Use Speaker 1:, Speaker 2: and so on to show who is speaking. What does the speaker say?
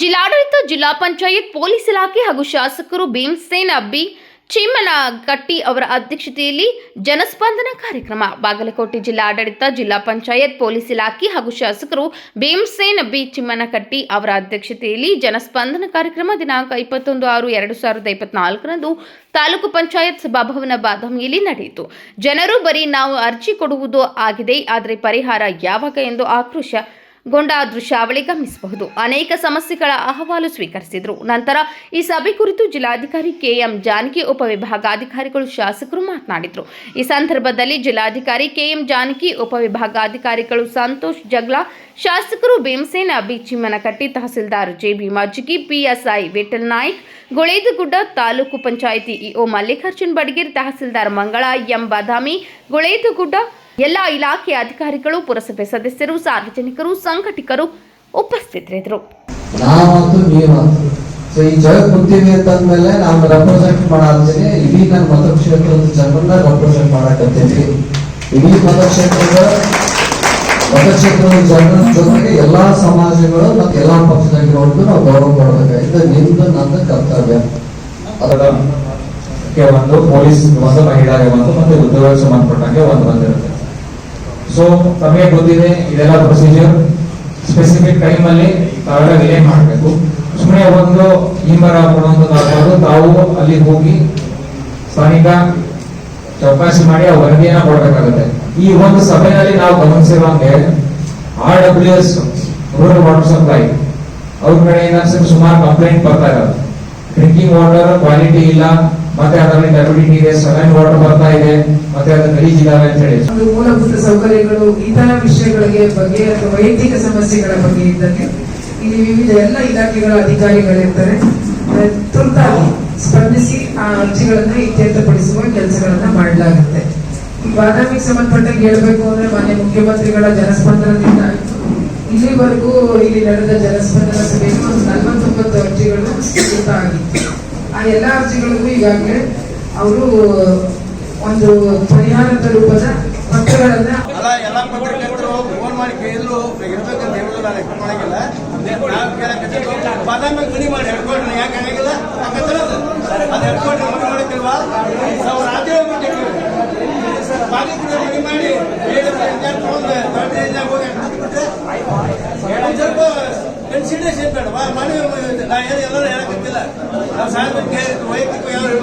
Speaker 1: ಜಿಲ್ಲಾಡಳಿತ ಜಿಲ್ಲಾ ಪಂಚಾಯತ್ ಪೊಲೀಸ್ ಇಲಾಖೆ ಹಾಗೂ ಶಾಸಕರು ಭೀಮಸೇನ್ ಅಬ್ಬಿ ಚಿಮ್ಮನಗಟ್ಟಿ ಅವರ ಅಧ್ಯಕ್ಷತೆಯಲ್ಲಿ ಜನಸ್ಪಂದನ ಕಾರ್ಯಕ್ರಮ. ಬಾಗಲಕೋಟೆ ಜಿಲ್ಲಾಡಳಿತ, ಜಿಲ್ಲಾ ಪಂಚಾಯತ್, ಪೊಲೀಸ್ ಇಲಾಖೆ ಹಾಗೂ ಶಾಸಕರು ಭೀಮಸೇನ್ ಬಿ ಚಿಮ್ಮನಕಟ್ಟಿ ಅವರ ಅಧ್ಯಕ್ಷತೆಯಲ್ಲಿ ಜನಸ್ಪಂದನ ಕಾರ್ಯಕ್ರಮ ದಿನಾಂಕ ಇಪ್ಪತ್ತೊಂದು ಆರು ಎರಡು ಸಾವಿರದ ಇಪ್ಪತ್ನಾಲ್ಕರಂದು ತಾಲೂಕು ಪಂಚಾಯತ್ ಸಭಾಭವನ ಬಾದಾಮಿಯಲ್ಲಿ ನಡೆಯಿತು. ಜನರು ಬರೀ ನಾವು ಅರ್ಜಿ ಕೊಡುವುದು ಆಗಿದೆ, ಆದರೆ ಪರಿಹಾರ ಯಾವಾಗ ಎಂದು ಆಕ್ರೋಶ ಗೊಂಡ ದೃಶ್ಯಾವಳಿ ಗಮನಿಸಬಹುದು ಅನೇಕ ಸಮಸ್ಯೆಗಳ ಅಹವಾಲು ಸ್ವೀಕರಿಸಿದರು. ನಂತರ ಈ ಸಭೆ ಕುರಿತು ಜಿಲ್ಲಾಧಿಕಾರಿ ಕೆಎಂ ಜಾನಕಿ ಉಪವಿಭಾಗಾಧಿಕಾರಿಗಳು ಶಾಸಕರು ಮಾತನಾಡಿದರು. ಈ ಸಂದರ್ಭದಲ್ಲಿ ಜಿಲ್ಲಾಧಿಕಾರಿ ಕೆಎಂ ಜಾನಕಿ ಉಪವಿಭಾಗಾಧಿಕಾರಿಗಳು ಸಂತೋಷ್ ಜಗ್ಲಾ, ಶಾಸಕರು Bhimasena, B Chimmanakatti, tahsildar J B Majjigi PSI Vithal Naik, Guledagudda taluk panchayat EO Mallikarjun Badageri, tahsildar Mangala M Badami, Guledagudda ಎಲ್ಲ ಇಲಾಖೆ ಅಧಿಕಾರಿಗಳು ಪುರಸಭೆ ಸದಸ್ಯರು ಸಾರ್ವಜನಿಕರು ಸಂಘಟಕರು ಉಪಸ್ಥಿತರಿದ್ದರು.
Speaker 2: ನಾವಂತೂ ನೀವಂತೂ ಸೊ ಈ ಜಾಗ ಕುಂತೀವಿ ಅಂತಂದ್ಮೇಲೆ ನಾನು ರೆಪ್ರೆಸೆಂಟ್ ಮಾಡಾತೀನಿ ಇಡೀ ನನ್ನ ಮತಕ್ಷೇತ್ರದ ಜನರನ್ನ ರೆಪ್ರೆಸೆಂಟ್ ಮಾಡಕತ್ತೀನಿ. ಇಡೀ ಮತಕ್ಷೇತ್ರದ ಮತಕ್ಷೇತ್ರದ ಜನರ ಜೊತೆಗೆ ಎಲ್ಲಾ ಸಮಾಜಗಳು ಮತ್ತೆ ಎಲ್ಲಾ ಪಕ್ಷದಾಗಿರೋರ್ಗು ನಾವು ಗೌರವ ಕೊಡಬೇಕಾಗಿದೆ. ನಿಮ್ದು ನನ್ನ ಕರ್ತವ್ಯ. ಅದರ
Speaker 3: ಒಂದು ಪೊಲೀಸ್ ಒಂದು ಮಹಿಳಾ ಒಂದು ಮತ್ತೆ ಉದ್ಯೋಗ ಸಂಬಂಧಪಟ್ಟಂಗೆ ಒಂದು ಬಂದಿರುತ್ತೆ ಸೊ ತಮಗೆ ಗೊತ್ತಿದೆ ಇದೆಲ್ಲ ಪ್ರೊಸೀಜರ್ ಸ್ಪೆಸಿಫಿಕ್ ಟೈಮ್ ಅಲ್ಲಿ ತಾವೆಲ್ಲ ವಿಲೇ ಮಾಡಬೇಕು. ಸುಮ್ಮನೆ ಒಂದು ಹಿಂಬರ ಕೊಡುವಂಥದ್ದಾಗಬಾರ್ದು ತಾವು ಅಲ್ಲಿ ಹೋಗಿ ಸ್ಥಾನಿಕ ಚೌಕಾಸಿ ಮಾಡಿ ಆ ವರದಿಯನ್ನ ಕೊಡಬೇಕಾಗುತ್ತೆ. ಈ ಒಂದು ಸಭೆಯಲ್ಲಿ ನಾವು ಗಮನಿಸಿರುವಂತೆ R W S rural water supply ಅವ್ರ ಕಡೆಯಿಂದ ಸುಮಾರು ಕಂಪ್ಲೇಂಟ್ ಬರ್ತಾ ಇರೋದು. ಡ್ರಿಂಕಿಂಗ್ ವಾಟರ್ ಕ್ವಾಲಿಟಿ ಇಲ್ಲ. ಮತ್ತೆ ಅದರಲ್ಲಿ ಇದೆ ಸಲೈನ್ ವಾಟರ್ ಬರ್ತಾ ಇದೆ, ಮತ್ತೆ ಅದು ಗಲೀಜಿದಾವೆ ಅಂತ ಹೇಳಿ.
Speaker 4: ಮೂಲಭೂತ ಸೌಕರ್ಯಗಳು, ಇತರ ವಿಷಯಗಳಿಗೆ ಬಗ್ಗೆ ಅಥವಾ ವೈಯಕ್ತಿಕ ಸಮಸ್ಯೆಗಳ ಬಗ್ಗೆ ಇದ್ದಲ್ಲಿ ಇಲ್ಲಿ ವಿವಿಧ ಎಲ್ಲ ಇಲಾಖೆಗಳ ಅಧಿಕಾರಿಗಳಿರ್ತಾರೆ. ತುರ್ತಾಗಿ ಸ್ಪಂದಿಸಿ ಆ ಅರ್ಜಿಗಳನ್ನ ಇತ್ಯರ್ಥಪಡಿಸುವ ಕೆಲಸಗಳನ್ನ ಮಾಡಲಾಗುತ್ತೆ. ಬಾದಾಮಿಗೆ ಸಂಬಂಧಪಟ್ಟಂಗೆ ಹೇಳ್ಬೇಕು ಅಂದ್ರೆ ಮಾನ್ಯ ಮುಖ್ಯಮಂತ್ರಿಗಳ ಜನಸ್ಪಂದನದಿಂದ ಇಲ್ಲಿವರೆಗೂ ಇಲ್ಲಿ ನಡೆದ ಜನಸ್ಪಂದನ ಸಭೆಯಲ್ಲಿ ಒಂದು ನಲವತ್ತೊಂಬತ್ತು ಅರ್ಜಿಗಳು ಆಗಿತ್ತು ಆ ಎಲ್ಲ ಅರ್ಜಿಗಳಿಗೂ ಈಗಾಗಲೇ ಅವರು ಒಂದು ಪರಿಹಾರದ ರೂಪದ ಪತ್ರಗಳನ್ನ
Speaker 5: ಅಲ್ಲ ಎಲ್ಲ ಪತ್ರಕರ್ತರು ಫೋನ್ ಮಾಡಿ ಕೇಳಿದ್ರು ಇರ್ಬೇಕಂತ ಹೇಳಿದ್ರು ನಾನು ಎಕ್ಸ್ಪೆಕ್ಟ್ ಮಾಡಂಗಿಲ್ಲ ನಾವು ಕೇಳಕ್ಕೆ ಬಾದಾಮಿ ಗಣಿ ಮಾಡಿ ಹೆಡ್ಕೊಟ್ರಿ ಯಾಕೆ ಆಗಂಗಿಲ್ಲ ಯಾಕಂದ್ರೆ ಅದು ಅದು ಹೆಡ್ಕೊಟ್ರಿ ಮನೆ ಮಾಡಕ್ಕಿಲ್ವಾ ನಾವು ರಾಜ್ಯ ಹೋಗ್ಬಿಟ್ಟಿವಿ ಬಾಗಿಲು ಮನೆ ಮಾಡಿ ಹೇಳಿದ್ರೆ ಇಂಜಾರ್ ತಗೊಂಡು ದೊಡ್ಡ ಇಂಜಾರ್ ಹೋಗಿ ಹಾಕ್ಬಿಟ್ರೆ ಒಂದ್ ಸ್ವಲ್ಪ ಕನ್ಸಿಡರೇಷನ್ ಬೇಡವಾ ಮಾಡಿ ನಾ ಏನು ಎಲ್ಲರೂ సాయంత్రం వైద్యులు ఎవరు